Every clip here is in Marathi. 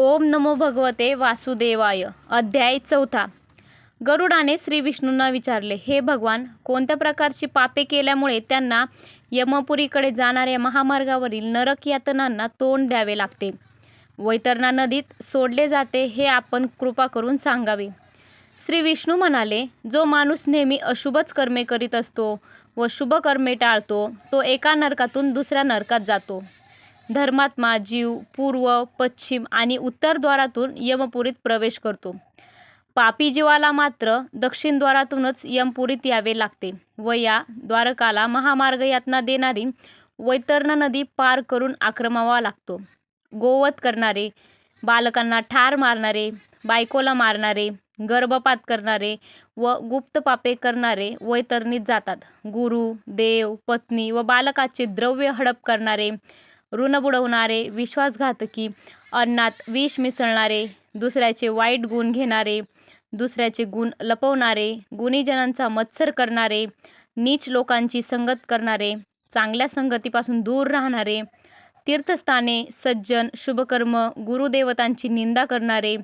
ओम नमो भगवते वासुदेवाय. अध्याय चौथा. गरुडाने श्री विष्णूंना विचारले हे भगवान कोणत्या प्रकारची पापे केल्यामुळे त्यांना यमपुरीकडे जाणाऱ्या महामार्गावरील नरक यातनांना तोंड द्यावे लागते? वैतरणा नदीत सोडले जाते हे आपण कृपा करून सांगावे. श्री विष्णू म्हणाले जो माणूस नेहमी अशुभच कर्मे करीत असतो व शुभ कर्मे टाळतो तो एका नरकातून दुसऱ्या नरकात जातो. धर्मात्मा जीव पूर्व पश्चिम आणि उत्तर द्वारातून यमपुरीत प्रवेश करतो. पापी जीवाला मात्र दक्षिणद्वारातूनच यमपुरीत यावे लागते व या द्वारकाला महामार्ग यातना देणारी वैतरणा नदी पार करून आक्रमावा लागतो. गोवत करणारे बालकांना ठार मारणारे बायकोला मारणारे गर्भपात करणारे व गुप्त पापे करणारे वैतरणीत जातात. गुरु देव पत्नी व बालकाचे द्रव्य हडप करणारे ऋण बुडवणारे विश्वासघातकी अन्नात विष मिसळणारे दुसऱ्याचे वाईट गुण घेणारे दुसऱ्याचे गुण लपवणारे गुणीजनांचा मत्सर करणारे नीच लोकांची संगत करणारे चांगल्या संगतीपासून दूर राहणारे तीर्थस्थाने सज्जन शुभकर्म गुरुदेवतांची निंदा करणारे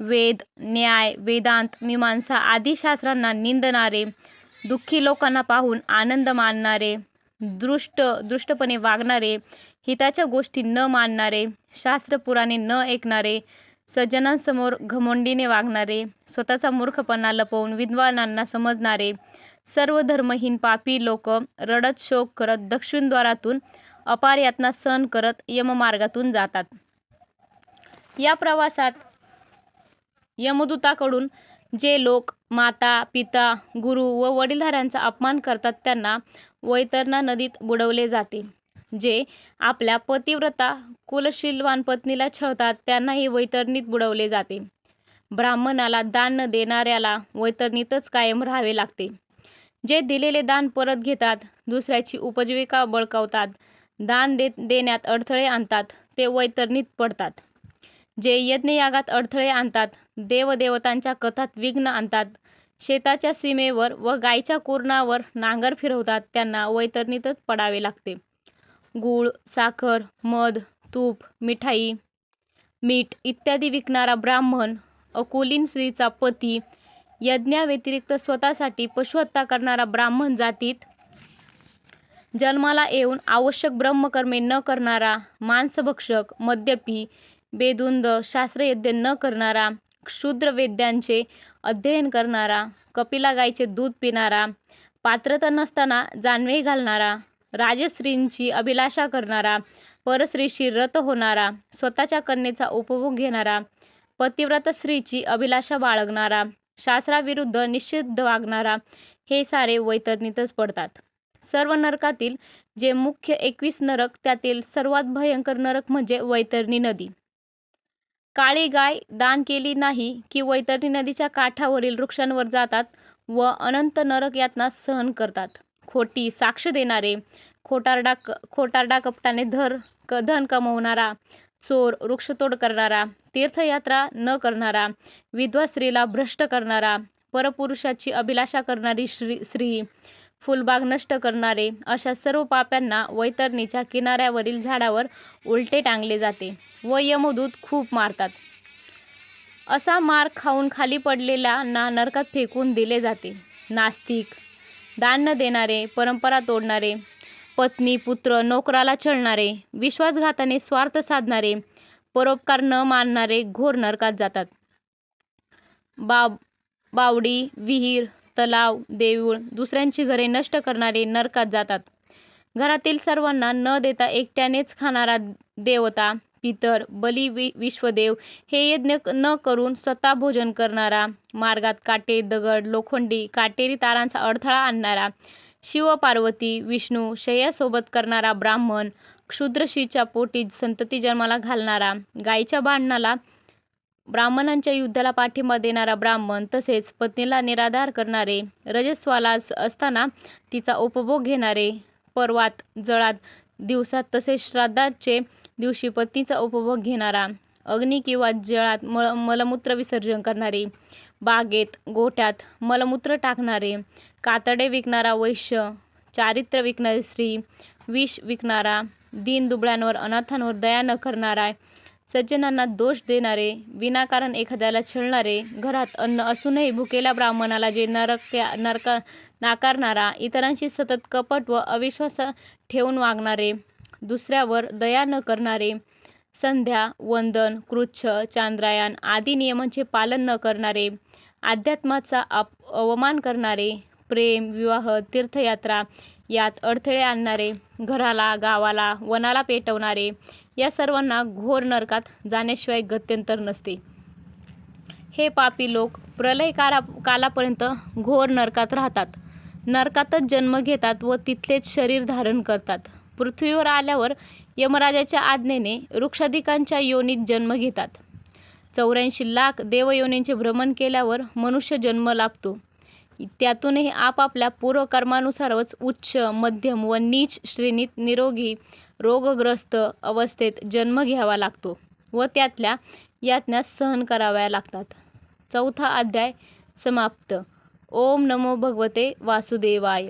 वेद न्याय वेदांत मीमांसा आदी शास्त्रांना निंदणारे दुःखी लोकांना पाहून आनंद मानणारे दृष्ट दृष्टपणे वागणारे हिताच्या गोष्टी न मानणारे शास्त्रपुराणे न ऐकणारे सज्जनांसमोर घमोंडीने वागणारे स्वतःचा मूर्खपणा लपवून विद्वानांना समजणारे सर्व धर्महीन पापी लोक रडत शोक करत दक्षिणद्वारातून अपार यातना सहन करत यममार्गातून जातात. या प्रवासात यमदूताकडून जे लोक माता पिता गुरु व वडीलधाऱ्यांचा अपमान करतात त्यांना वैतरणा नदीत बुडवले जाते. जे आपल्या पतिव्रता कुलशीलवान पत्नीला छळतात त्यांनाही वैतरणीत बुडवले जाते. ब्राह्मणाला दान न देणाऱ्याला वैतरणीतच कायम राहावे लागते. जे दिलेले दान परत घेतात दुसऱ्याची उपजीविका बळकावतात दान दे देण्यात अडथळे आणतात ते वैतरणीत पडतात. जे यज्ञयागात अडथळे आणतात देवदेवतांच्या कथात विघ्न आणतात शेताच्या सीमेवर व गायच्या कुरणावर नांगर फिरवतात त्यांना वैतरणीतच पडावे लागते. गूळ साखर मध तूप मिठाई मीठ इत्यादी विकणारा ब्राह्मण अकुलीन स्त्रीचा पती यज्ञाव्यतिरिक्त स्वतःसाठी पशुहत्या करणारा ब्राह्मण जातीत जन्माला येऊन आवश्यक ब्रह्मकर्मे न करणारा मांसभक्षक मद्यपी बेधुंद शास्त्रयज्ञ न करणारा क्षुद्र वेद्यांचे अध्ययन करणारा कपिला गायीचे दूध पिणारा पात्रता नसताना जानवे घालणारा राजश्रींची अभिलाषा करणारा परश्रीशी रत होणारा स्वतःच्या कन्येचा उपभोग घेणारा पतिव्रत स्त्रीची अभिलाषा बाळगणारा शास्त्राविरुद्ध निषिद्ध वागणारा हे सारे वैतरणीतच पडतात. सर्व नरकातील जे मुख्य एकवीस नरक त्यातील सर्वात भयंकर नरक म्हणजे वैतरणी नदी. काळी गाय दान केली नाही की वैतरणी नदीच्या काठावरील वृक्षांवर जातात व अनंत नरक यातना सहन करतात. खोटी साक्ष देणारे खोटारडा क खोटारडा कपटाने धर क धन कमवणारा चोर वृक्षतोड करणारा तीर्थयात्रा न करणारा विधवा स्त्रीला भ्रष्ट करणारा परपुरुषाची अभिलाषा करणारी श्री स्त्री फुलबाग नष्ट करणारे अशा सर्व पाप्यांना वैतरणीच्या किनाऱ्यावरील झाडावर उलटे टांगले जाते व यमदूत खूप मारतात. असा मार खाऊन खाली पडलेल्यांना नरकात फेकून दिले जाते. नास्तिक दान न देणारे परंपरा तोडणारे पत्नी पुत्र नोकराला छळणारे विश्वासघाताने स्वार्थ साधणारे परोपकार न मानणारे घोर नरकात जातात. बाब बावडी विहीर तलाव देऊळ दुसऱ्यांची घरे नष्ट करणारे नरकात जातात. घरातील सर्वांना न देता एकट्यानेच खाणारा देवता पितर बली वि विश्वदेव हे यज्ञ न करून स्वतः भोजन करणारा मार्गात काटे दगड लोखंडी काटेरी तारांचा अडथळा आणणारा शिवपार्वती विष्णू शय्यासोबत करणारा ब्राह्मण क्षुद्रशीच्या पोटी संतती जन्माला घालणारा गायीच्या भांडणाला ब्राह्मणांच्या युद्धाला पाठिंबा देणारा ब्राह्मण तसेच पत्नीला निराधार करणारे रजस्वाला असताना तिचा उपभोग घेणारे पर्वात जळात दिवसात तसेच श्राद्धाचे दिवशी पत्नीचा उपभोग घेणारा अग्नी किंवा जळात मळ मलमूत्र विसर्जन करणारे बागेत गोठ्यात मलमूत्र टाकणारे कातडे विकणारा वैश्य चारित्र्य विकणारी स्त्री विष विकणारा दीन दुबळ्यांवर अनाथांवर दया न करणारा सज्जनांना दोष देणारे विनाकारण एखाद्याला छळणारे घरात अन्न असूनही भुकेल्या ब्राह्मणाला जे नरक नरक नाकारणारा इतरांशी सतत कपट व अविश्वास ठेवून वागणारे दुसऱ्यावर दया न करणारे संध्या वंदन कृच्छ चांद्रायण आदी नियमांचे पालन न करणारे अध्यात्माचा अप अवमान करणारे प्रेम विवाह तीर्थयात्रा यात अडथळे आणणारे घराला गावाला वनाला पेटवणारे या सर्वांना घोर नरकात जाण्याशिवाय गत्यंतर नसते. हे पापी लोक प्रलय काला कालापर्यंत घोर नरकात राहतात. नरकातच जन्म घेतात व तिथलेच शरीर धारण करतात. पृथ्वीवर आल्यावर यमराजाच्या आज्ञेने वृक्षाधिकांच्या योनीत जन्म घेतात. चौऱ्याऐंशी लाख देवयोनींचे भ्रमण केल्यावर मनुष्य जन्म लाभतो. त्यातूनही आपापल्या पूर्वकर्मानुसारच उच्च मध्यम व नीच श्रेणीत निरोगी रोगग्रस्त अवस्थेत जन्म घ्यावा लागतो व त्यातल्या यातना सहन कराव्या लागतात. चौथा अध्याय समाप्त. ओम नमो भगवते वासुदेवाय.